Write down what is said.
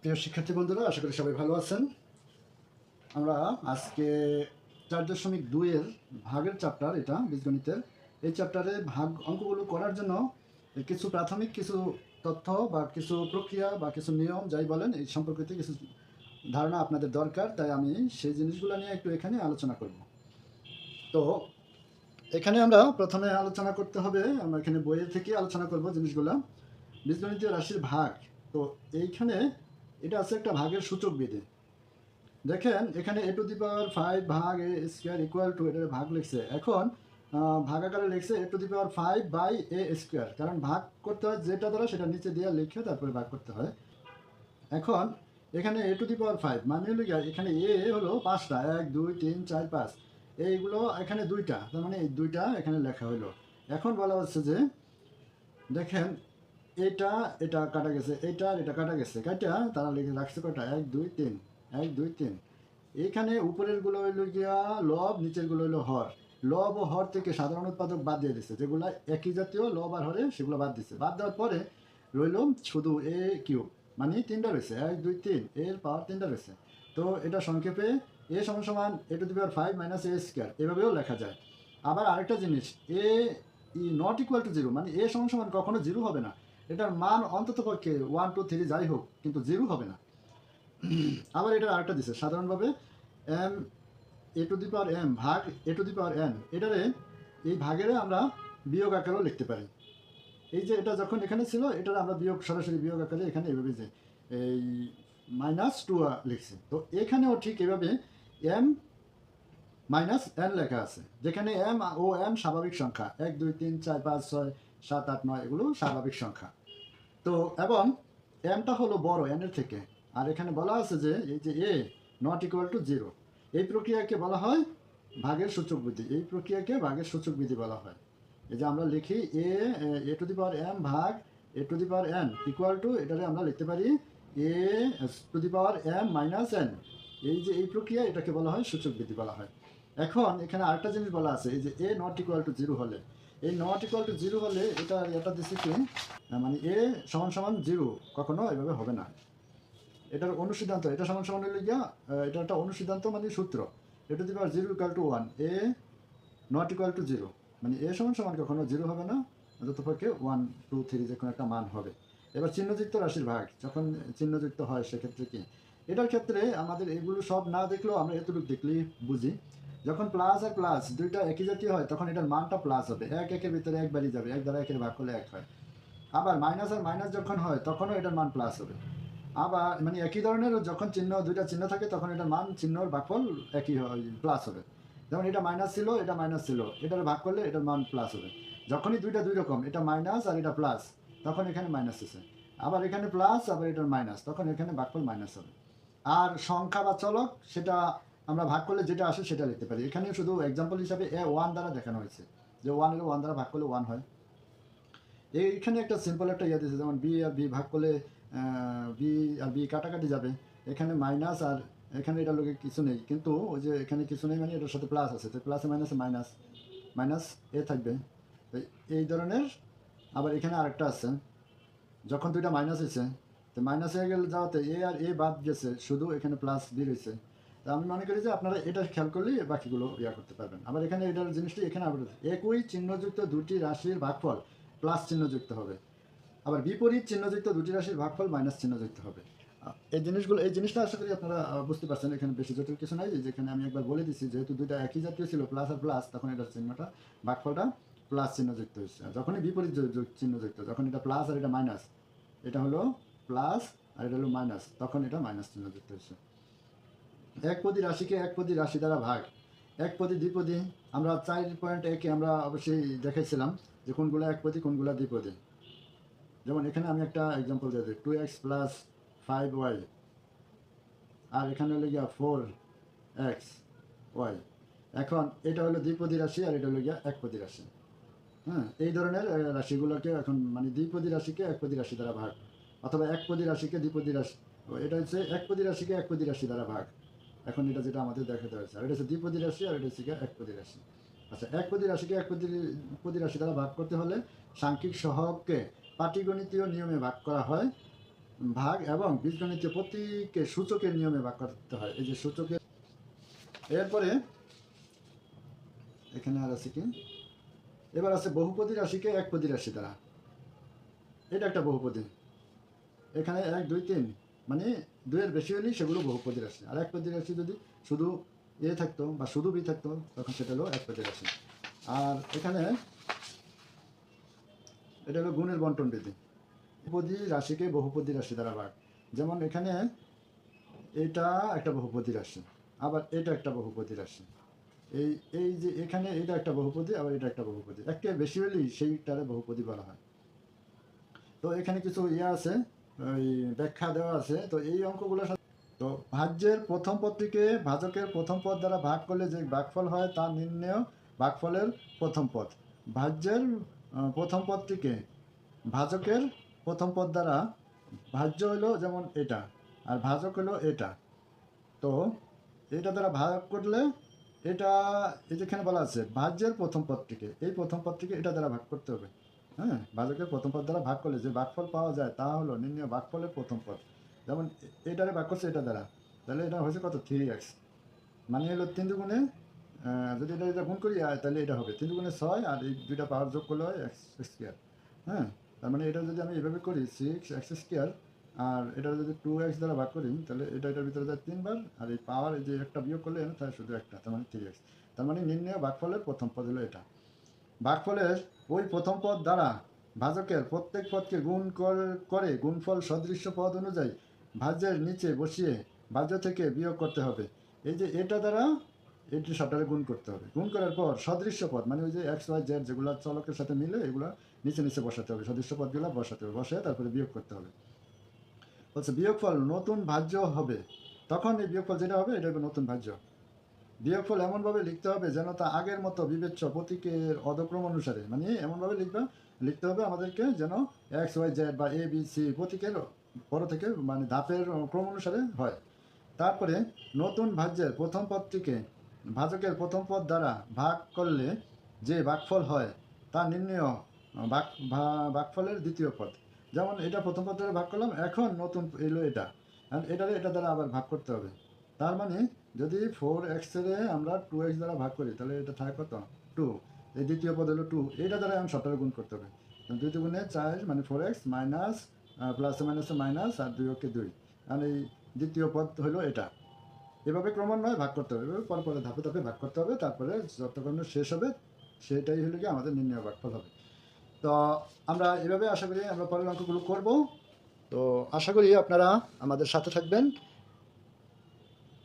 প্রিয় শিক্ষার্থী বন্ধুরা, আশা করি সবাই ভালো আছেন। আমরা আজকে চার দশমিক দুইয়ের ভাগের চ্যাপ্টার এটা বীজগণিতের। এই চ্যাপ্টারে ভাগ অঙ্কগুলো করার জন্য কিছু প্রাথমিক, কিছু তথ্য বা কিছু প্রক্রিয়া বা কিছু নিয়ম, যাই বলেন, এই সম্পর্কিত কিছু ধারণা আপনাদের দরকার, তাই আমি সেই জিনিসগুলো নিয়ে একটু এখানে আলোচনা করব। তো এখানে আমরা প্রথমে আলোচনা করতে হবে, আমরা এখানে বইয়ের থেকে আলোচনা করব জিনিসগুলো। বীজগণিতীয় রাশির ভাগ, তো এইখানে এটা আছে একটা ভাগের সূচক বিধি। দেখেন, এখানে এ টু দি পাওয়ার ফাইভ ভাগ এ স্কোয়ার ইকুয়াল টু এটা ভাগ লিখছে। এখন ভাগ আকারে লিখছে a to the power five by a square কারণ ভাগ করতে হয় যেটা দ্বারা, সেটা নিচে দিয়ে লিখে তারপরে ভাগ করতে হয়। এখন, এখানে এ টু দি পাওয়ার ফাইভ মানে হলো এখানে এ হলো পাঁচটা, এক, দুই, তিন, চার, পাঁচ। এইগুলো এখানে দুইটা, তার মানে এই দুইটা এখানে লেখা হলো এখন বলা হচ্ছে যে, দেখেন এটা এটা কাটা গেছে, এটা এটা কাটা গেছে। কাটা তারা লিখে রাখছে কটা এক, দুই, তিন, এক, দুই, তিন। এখানে উপরেরগুলো হইল গিয়া লব নিচেরগুলো হইল হর। লব ও হর থেকে সাধারণ উৎপাদক বাদ দিয়ে দিচ্ছে যেগুলো একই জাতীয়, লব আর হরে, সেগুলো বাদ দিচ্ছে বাদ দেওয়ার পরে রইল শুধু এ কিউব মানে তিনটা রয়েছে। এক, দুই, তিন, এর পাওয়ার তিনটা রয়েছে। তো এটা সংক্ষেপে, এ সমান a to the power five minus a square. এভাবেও লেখা যায়। আবার আরেকটা জিনিস, এ ই নট ইকুয়াল টু জিরো। মানে এ সমান সমান কখনো জিরো হবে না। এটার মান অন্তত পক্ষে ওয়ান টু থ্রি যাই হোক, কিন্তু জিরো হবে না। আবার এটা আরেকটা দিছে, সাধারণভাবে m a to the power m ভাগ a to the power N এটারে এই ভাগেরে আমরা বিয়োগ আকারেও লিখতে পারি। এই যে এটা যখন এখানে ছিল, এটার আমরা বিয়োগ, সরাসরি বিয়োগ আকারে এখানে এভাবে যে, এই মাইনাস টু লিখছি। তো এখানেও ঠিক এভাবে এম মাইনাস এন লেখা আছে। যেখানে এম ও এন স্বাভাবিক সংখ্যা। এক, দুই, তিন, চার, পাঁচ, ছয়, সাত, আট, নয়, এগুলো স্বাভাবিক সংখ্যা। তো এবং এমটা হলো বড় এনের থেকে। আর এখানে বলা আছে যে এই যে a not equal to zero এই প্রক্রিয়াকে বলা হয় ভাগের সূচক বিধি। এই প্রক্রিয়াকে ভাগের সূচক বিধি বলা হয়। এই যে আমরা লিখি এ এ টু দি পাওয়ার এম ভাগ a to the power n equal to এটারে আমরা লিখতে পারি a to the power m minus n এই যে এই প্রক্রিয়া, এটাকে বলা হয় সূচক বিধি বলা হয়। এখন এখানে আরেকটা জিনিস বলা আছে, এই যে a not equal to zero হলে এই নট ইকুয়াল টু জিরো হলে এটা এটা দিচ্ছে কি? মানে এ সমান সমান জিরো কখনো এভাবে হবে না। এটার অনুসিদ্ধান্ত, এটা সমান সমান হলে গিয়া এটা একটা অনুসিদ্ধান্ত মানে সূত্র। এটা দিবে zero equal to one a not equal to zero মানে এ সমান সমান কখনো জিরো হবে না যতপক্ষে ওয়ান টু থ্রি যে কোনো একটা মান হবে। এবার চিহ্নযুক্ত রাশির ভাগ, যখন চিহ্নযুক্ত হয় সেক্ষেত্রে কি? এটার ক্ষেত্রে আমাদের এগুলো সব না দেখলেও আমরা এতটুকু দেখলেই বুঝি। যখন প্লাস আর প্লাস দুইটা একই জাতীয় হয়, তখন এটার মানটা প্লাস হবে। এক একের ভিতরে একবারই যাবে, এক দ্বারা একের ভাগ করলে এক হয়। আবার মাইনাস আর মাইনাস যখন হয়, তখনও এটার মান প্লাস হবে। আবার মানে একই ধরনের যখন চিহ্ন, দুইটা চিহ্ন থাকে, তখন এটার মান চিহ্নর ভাগফল একই হয় প্লাস হবে। যেমন এটা মাইনাস ছিল, এটা মাইনাস ছিল। এটার ভাগ করলে এটার মান প্লাস হবে। যখনই দুইটা দুই রকম, এটা মাইনাস আর এটা প্লাস তখন এখানে মাইনাস আছে। আবার এখানে প্লাস আবার এটার মাইনাস তখন এখানে ভাগফল মাইনাস হবে। আর সংখ্যা বা চলক, সেটা আমরা ভাগ করলে যেটা আসে সেটা লিখতে পারি। এখানে শুধু এক্সাম্পল হিসাবে এ ওয়ান দ্বারা দেখানো হয়েছে। যে ওয়ানের ওয়ান দ্বারা ভাগ করলে ওয়ান হয়। এইখানে একটা সিম্পল একটা ইয়ে দিয়েছে, যেমন বি আর বি ভাগ করলে বি আর বি কাটাকাটি যাবে। এখানে মাইনাস আর এখানে এটা লোকে কিছু নেই। কিন্তু ওই যে এখানে কিছু নেই মানে এটার সাথে প্লাস আছে। তো প্লাসে মাইনাসে মাইনাস মাইনাস এ থাকবে। তো এই ধরনের আবার এখানে আরেকটা আছে। যখন দুইটা মাইনাস হয়েছে, তো মাইনাস হয়ে গেলে যাওয়াতে এ আর এ বাদ গেছে। শুধু এখানে প্লাস বি রয়েছে। আমি মনে করি যে আপনারা এটা খেয়াল করলেই বাকিগুলো ইয়া করতে পারবেন। আবার এখানে এটার জিনিসটি এখানে আবার একই চিহ্নযুক্ত দুটি রাশির ভাগফল প্লাস চিহ্নযুক্ত হবে। আবার বিপরীত চিহ্নযুক্ত দুটি রাশির ভাগফল মাইনাস চিহ্নযুক্ত হবে। এই জিনিসগুলো, এই জিনিসটা আশা করি আপনারা বুঝতে পারছেন, এখানে বেশি জটিল কিছু নাই। যেখানে আমি একবার বলে দিচ্ছি যেহেতু দুইটা একই জাতীয় ছিল প্লাস আর প্লাস তখন এটার চিহ্নটা, ভাগফলটা প্লাস চিহ্নযুক্ত হয়েছে। যখনই বিপরীত চিহ্নযুক্ত, যখন এটা প্লাস আর এটা মাইনাস এটা হলো প্লাস আর এটা হলো মাইনাস তখন এটা মাইনাস চিহ্নযুক্ত হয়েছে। একপদী রাশিকে একপদী রাশি দ্বারা ভাগ। একপদী দ্বিপদী আমরা চার পয়েন্ট একে আমরা অবশ্যই দেখেছিলাম যে কোনগুলো একপদী কোনগুলো দ্বিপদী যেমন এখানে আমি একটা এক্সাম্পল দিয়ে দিই two x plus five y আর এখানে হলো গিয়া ফোর এক্স ওয়াই এখন এটা হলো দ্বিপদী রাশি আর এটা হলো গিয়া একপদী রাশি। হ্যাঁ এই ধরনের রাশিগুলোকে এখন মানে দ্বিপদী রাশিকে একপদী রাশি দ্বারা ভাগ। অথবা একপদী রাশিকে দ্বিপদী রাশি এটা হচ্ছে একপদী রাশিকে একপদী রাশি দ্বারা ভাগ। এখন এটা যেটা আমাদের দেখাতে হয়েছে। আর এটা হচ্ছে রাশি, আর এটা হচ্ছে একপদী রাশি। আচ্ছা একপদী রাশিকে একপদী পদী রাশি দ্বারা ভাগ করতে হলে সাংখ্যিক সহগকে পাটিগণিতীয় নিয়মে ভাগ করা হয়, ভাগ এবং বীজগণিতে প্রতীকে সূচকের নিয়মে ভাগ করতে হয়। এই যে সূচকের এরপরে এখানে আর আছে কি? এবার আছে বহুপদী রাশিকে একপদী রাশি দ্বারা এটা একটা বহুপদী। এখানে এক, দুই, তিন মানে দুইয়ের বেশি হলেই সেগুলো বহুপদী রাশি আর একপদী রাশি যদি শুধু এ থাকতো বা শুধু বি থাকতো, তখন সেটা হলো একপদী রাশি আর এখানে এটা হলো গুণের বন্টন বিধি। বহুপদী রাশিকে বহুপদী রাশি দ্বারা ভাগ যেমন এখানে এটা একটা বহুপদী রাশি আবার এটা একটা বহুপদী রাশি এই এই যে এখানে এটা একটা বহুপদী আবার এটা একটা বহুপদী একটা বেশি হলেই সেইটারে বহুপদী বলা হয়। তো এখানে কিছু ইয়ে আছে ওই ব্যাখ্যা দেওয়া আছে। তো এই অঙ্কগুলো তো ভাজ্যের প্রথম পদটিকে ভাজকের প্রথম পদ দ্বারা ভাগ করলে যে ভাগফল হয় তা নির্ণয় ভাগফলের প্রথম পদ। ভাজ্যের প্রথম পদটিকে ভাজকের প্রথম পদ দ্বারা ভাজ্য হলো যেমন এটা, আর ভাজক হলো এটা। তো এটা দ্বারা ভাগ করলে এটা এই যেখানে বলা আছে, ভাজ্যের প্রথম পদটিকে, এই প্রথম পদটিকে এটা দ্বারা ভাগ করতে হবে। হ্যাঁ ভাজকের প্রথম পদ দ্বারা ভাগ করলে যে ভাগফল পাওয়া যায় তা হলো নির্ণয় ভাগফলের প্রথম পদ। যেমন এটারে ভাগ করছে এটা দ্বারা। তাহলে এটা হয়েছে কত? থ্রি এক্স মানে হলো তিন দুগুণে যদি এটা এটা গুণ করি তাহলে এটা হবে। তিন দুগুণে ছয় আর এই দুইটা পাওয়ার যোগ করলে হয় এক্স স্কোয়ার হ্যাঁ তার মানে এটা যদি আমি এভাবে করি সিক্স এক্স স্কোয়ার আর এটা যদি টু এক্স দ্বারা ভাগ করি, তাহলে এটা, এটার ভিতরে যায় তিনবার আর এই পাওয়ার যে একটা বিয়োগ করলে তাহলে শুধু একটা, তার মানে থ্রি এক্স তার মানে নির্ণয় ভাগফলের প্রথম পদ হলো এটা। ভাগফলের ওই প্রথম পদ দ্বারা ভাজকের প্রত্যেক পদকে গুণ কর- গুণফল সদৃশ্য পদ অনুযায়ী ভাজ্যের নিচে বসিয়ে ভাজ্য থেকে বিয়োগ করতে হবে। এই যে এটা দ্বারা এটি সবটারে গুণ করতে হবে। গুণ করার পর সদৃশ্য পদ মানে ওই যে এক্স, ওয়াই, জেড যেগুলো চলকের সাথে মিলে এগুলো নিচে নিচে বসাতে হবে। সদৃশ্য পদগুলো বসাতে হবে, বসে তারপরে বিয়োগ করতে হবে। বলছে বিয়োগফল নতুন ভাজ্য হবে। তখন এই বিয়োগফল যেটা হবে, এটা হবে নতুন ভাজ্য। বিয়োগফল এমনভাবে লিখতে হবে যেন তা আগের মতো বিবেচ্য প্রতীকের অধক্রম অনুসারে মানে এমনভাবে লিখবে, লিখতে হবে আমাদেরকে যেন এক্স ওয়াই জেড বা এ বি সি প্রতীকের বড় থেকে মানে ধাপের ক্রম অনুসারে হয়। তারপরে নতুন ভাজ্যের প্রথম পদটিকে ভাজকের প্রথম পদ দ্বারা ভাগ করলে যে বাকফল হয়, তা নির্ণয়, বাক বাকফলের দ্বিতীয় পদ। যেমন এটা প্রথম পদ দ্বারা ভাগ করলাম, এখন নতুন এলো এটা। এটারে এটা দ্বারা আবার ভাগ করতে হবে। তার মানে যদি ফোর এক্সের আমরা টু এক্স দ্বারা ভাগ করি, তাহলে এটা থাকে কত? টু এই দ্বিতীয় পদ হলো টু এইটা দ্বারা আমি সবটারে গুণ করতে হবে। দুই গুণে চার মানে ফোর এক্স মাইনাস প্লাসে মাইনাসে মাইনাস আর দুই ওকে দুই। আর এই দ্বিতীয় পদ হলো এটা। এভাবে ক্রমান্বয়ে ভাগ করতে হবে। এভাবে পরে পরে ধাপে ধাপে ভাগ করতে হবে। তারপরে যতক্ষণ শেষ হবে, সেটাই হলো কি আমাদের নির্ণয় ভাগফল হবে। তো আমরা এভাবে আশা করি আমরা পরের অঙ্কগুলো করব। তো আশা করি আপনারা আমাদের সাথে থাকবেন।